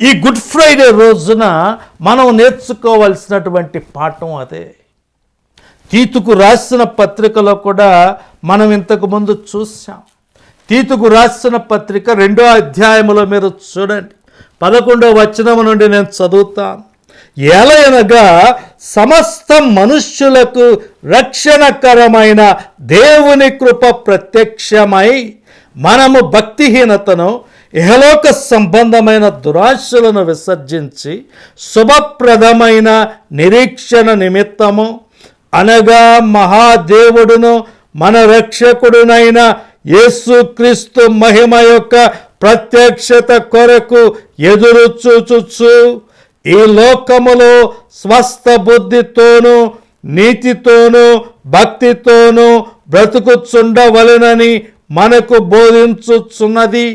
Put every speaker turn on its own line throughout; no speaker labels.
ఈ good Friday రోజున మనం నేర్చుకోవాల్సినటువంటి పాఠం అదే. తీతుకు రాసిన పత్రికలో కూడా మనం ఇంతకు ముందు చూసాం తీతుకు రాసిన పత్రిక రెండో అధ్యాయంలో మీరు చూడండి. పదకొండో వచనం నుండి నేను చదువుతాను. ఎలయనగా సమస్త మనుష్యులకు రక్షణకరమైన దేవుని కృప ప్రత్యక్షమై మనము భక్తిహీనతను ఇహలోక సంబంధమైన దురాశలను విసర్జించి శుభప్రదమైన నిరీక్షణ నిమిత్తము అనగా మహాదేవుడును మన రక్షకుడునైన యేసుక్రీస్తు మహిమ యొక్క ప్రత్యక్షత కొరకు ఎదురు చూచుచు. ఈ లోకములో స్వస్థ బుద్ధితోనూ నీతితోనూ భక్తితోనూ బ్రతుకుచుండవలెనని మనకు బోధించుచున్నది.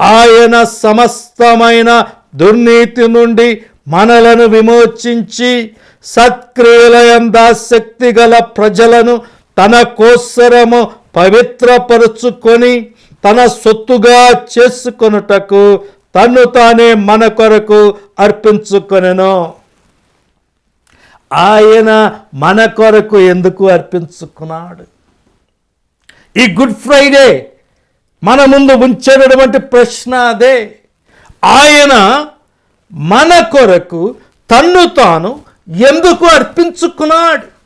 ఆయన సమస్తమైన దుర్నీతి నుండి మనలను విమోచించి సత్క్రియలయందాశక్తి గల ప్రజలను తన కోసరము పవిత్రపరుచుకొని తన సొత్తుగా చేసుకొనుటకు తన్ను తానే మన కొరకు అర్పించుకొనెను. ఆయన మన కొరకు ఎందుకు అర్పించుకున్నాడు? ఈ గుడ్ ఫ్రైడే మన ముందు ఉంచేటటువంటి ప్రశ్న అదే. ఆయన మన కొరకు తన్ను తాను ఎందుకు అర్పించుకున్నాడు?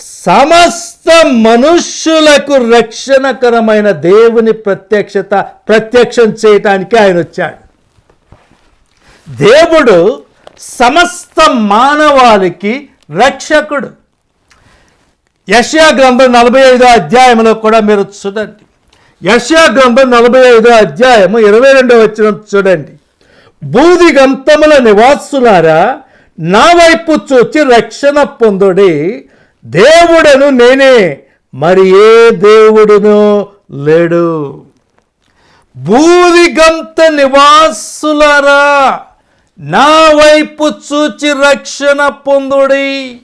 సమస్త మనుష్యులకు రక్షణకరమైన దేవుని ప్రత్యక్షత ప్రత్యక్షం చేయటానికి ఆయన వచ్చాడు. దేవుడు సమస్త మానవాళికి రక్షకుడు. యష్యా గ్రంథం నలభై ఐదో అధ్యాయంలో కూడా మీరు చూడండి. యష్యా గ్రంథం నలభై ఐదో అధ్యాయము ఇరవై రెండో వచ్చిన చూడండి. బూది గంతముల నివాసులారా నా వైపు చూచి రక్షణ పొందుడి. దేవుడను నేనే మరి ఏ దేవుడును లేడు? భూదిగంత నివాసులరా నా వైపు చూచి రక్షణ పొందుడి.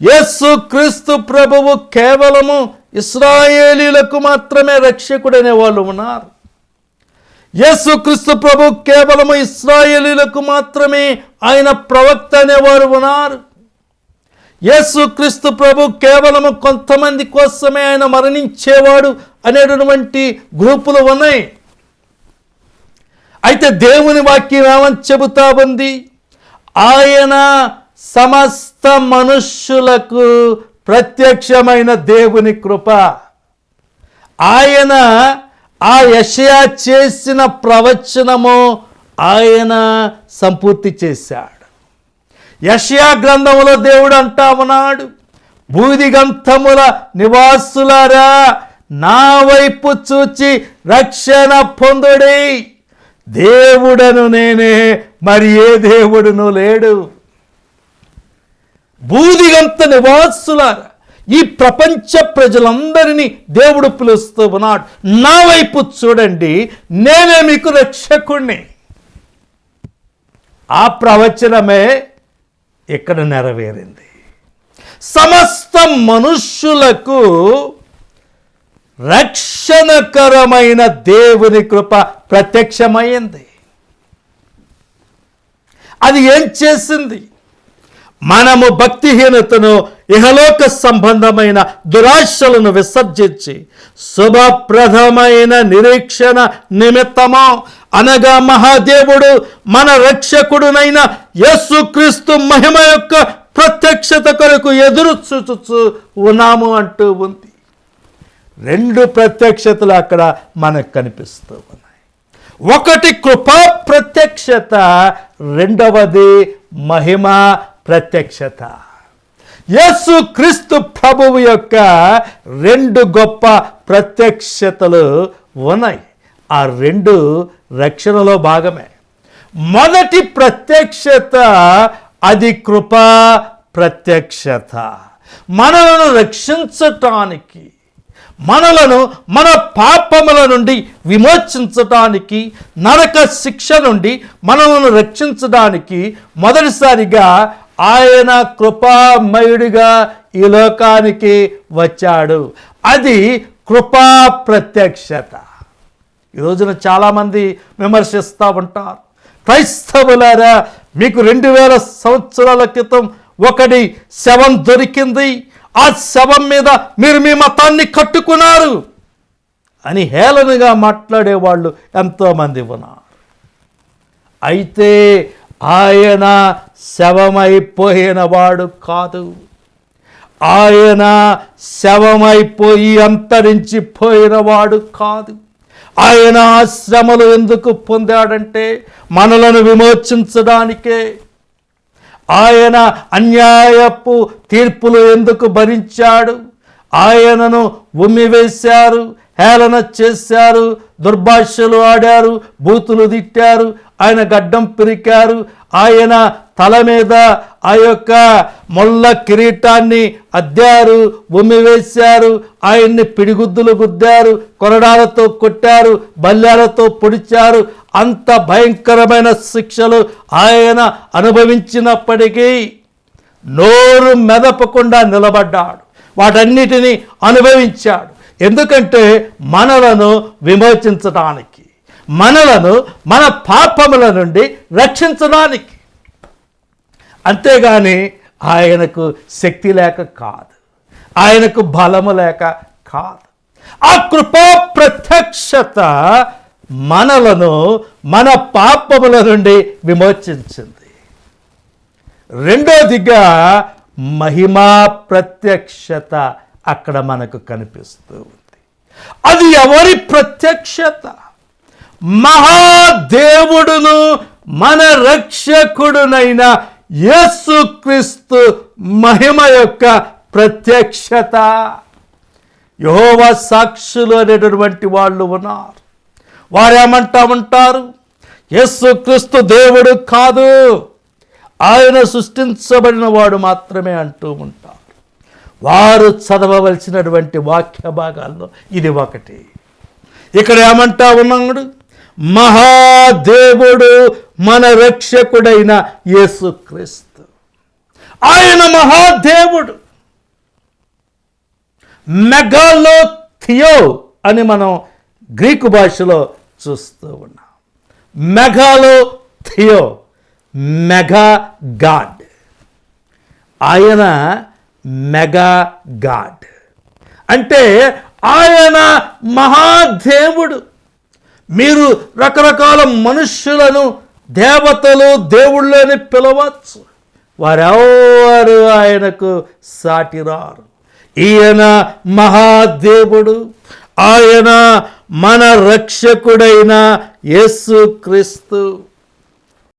యేసు క్రీస్తు ప్రభువు కేవలము ఇస్రాయేలీలకు మాత్రమే రక్షకుడనే వాళ్ళు ఉన్నారు. యేసు క్రీస్తు ప్రభు కేవలము ఇస్రాయేలీలకు మాత్రమే ఆయన ప్రవక్త అనేవారు ఉన్నారు. యేసు క్రీస్తు ప్రభు కేవలము కొంతమంది కోసమే ఆయన మరణించేవాడు అనేటటువంటి గ్రూపులు ఉన్నాయి. అయితే దేవుని వాక్యం ఏమని చెబుతా ఉంది? ఆయన సమస్త మనుష్యులకు ప్రత్యక్షమైన దేవుని కృప. ఆయన ఆ యషయా చేసిన ప్రవచనము ఆయన సంపూర్తి చేశాడు. యషయా గ్రంథములో దేవుడు అంటా ఉన్నాడు బూదిగంతముల నివాసులారా నా వైపు చూచి రక్షణ పొందుడి. దేవుడను నేనే మరి ఏ దేవుడును లేడు. భూదిగంత నివాసులారా ఈ ప్రపంచ ప్రజలందరినీ దేవుడు పిలుస్తూ ఉన్నాడు. నా వైపు చూడండి నేనే మీకు రక్షకుణ్ణి. ఆ ప్రవచనమే ఇక్కడ నెరవేరింది. సమస్త మనుష్యులకు రక్షణకరమైన దేవుని కృప ప్రత్యక్షమైంది. అది ఏం చేసింది? మనము భక్తిహీనతను ఇహలోక సంబంధమైన దురాశలను విసర్జించి శుభప్రదమైన నిరీక్షణ నిమిత్తము? అనగా మహాదేవుడు మన రక్షకుడునైన యేసుక్రీస్తు మహిమ యొక్క ప్రత్యక్షత కొరకు ఎదురు చూచుచు ఉన్నాము అంటూ ఉంది. రెండు ప్రత్యక్షతలు అక్కడ మనకు కనిపిస్తూ ఉన్నాయి. ఒకటి కృపా ప్రత్యక్షత రెండవది మహిమ ప్రత్యక్షత. యేసు క్రీస్తు ప్రభువు యొక్క రెండు గొప్ప ప్రత్యక్షతలు ఉన్నాయి. ఆ రెండు రక్షణలో భాగమే. మొదటి ప్రత్యక్షత అది కృపా ప్రత్యక్షత. మనలను రక్షించటానికి మనలను మన పాపముల నుండి విమోచించటానికి నరక శిక్ష నుండి మనలను రక్షించడానికి మొదటిసారిగా ఆయన కృపామయుడిగా ఈ లోకానికి వచ్చాడు. అది కృపా ప్రత్యక్షత. ఈ రోజున చాలామంది విమర్శిస్తూ ఉంటారు. క్రైస్తవులారా మీకు రెండు వేల సంవత్సరాల క్రితం ఒకటి శవం దొరికింది. ఆ శవం మీద మీరు మీ మతాన్ని కట్టుకున్నారు అని హేళనగా మాట్లాడేవాళ్ళు ఎంతోమంది ఉన్నారు. అయితే ఆయన శవమైపోయినవాడు కాదు. ఆయన శవమైపోయి అంతరించిపోయినవాడు కాదు. ఆయన ఆ శ్రమలు ఎందుకు పొందాడంటే మనలను విమోచించడానికే. ఆయన అన్యాయపు తీర్పులు ఎందుకు భరించాడు? ఆయనను ఉమ్మివేశారు హేళన చేశారు దుర్భాషలు ఆడారు బూతులు తిట్టారు ఆయన గడ్డం పిరికారు ఆయన తల మీద ఆ యొక్క మొల్ల కిరీటాన్ని అద్దారు ఉమ్మివేశారు ఆయన్ని పిడిగుద్దులు గుద్దారు కొరడాలతో కొట్టారు బల్యాలతో పొడిచారు. అంత భయంకరమైన శిక్షలు ఆయన అనుభవించినప్పటికీ నోరు మెదపకుండా నిలబడ్డాడు. వాటన్నిటినీ అనుభవించాడు. ఎందుకంటే మనలను విమోచించడానికి మనలను మన పాపముల నుండి రక్షించడానికి. అంతేగాని ఆయనకు శక్తి లేక కాదు ఆయనకు బలము లేక కాదు. ఆ కృపా ప్రత్యక్షత మనలను మన పాపముల నుండి విమోచించింది. రెండోదిగా మహిమా ప్రత్యక్షత అక్కడ మనకు కనిపిస్తూ ఉంది. అది ఎవరి ప్రత్యక్షత? మహాదేవుడును మన రక్షకుడునైన యేసుక్రీస్తు మహిమ యొక్క ప్రత్యక్షత. యహోవ సాక్షులు అనేటటువంటి వాళ్ళు ఉన్నారు. వారేమంటా ఉంటారు? యేసుక్రీస్తు దేవుడు కాదు. ఆయన సృష్టించబడిన వాడు మాత్రమే అంటూ ఉంటారు. వారు చదవవలసినటువంటి వాక్య భాగాల్లో ఇది ఒకటి. ఇక్కడ ఏమంటా ఉన్నాడు? మహాదేవుడు మన రక్షకుడైన యేసుక్రీస్తు. ఆయన మహాదేవుడు. మెగాలో థియో అని మనం గ్రీకు భాషలో చూస్తూ ఉన్నాం. మెగాలో థియో మెగా గాడ్ ఆయన మెగా గాడ్. అంటే ఆయన మహాదేవుడు. మీరు రకరకాల మనుష్యులను దేవతలు దేవుళ్ళని పిలవచ్చు. వారెవరు ఆయనకు సాటిరారు? ఈయన మహాదేవుడు. ఆయన మన రక్షకుడైన యేసుక్రీస్తు.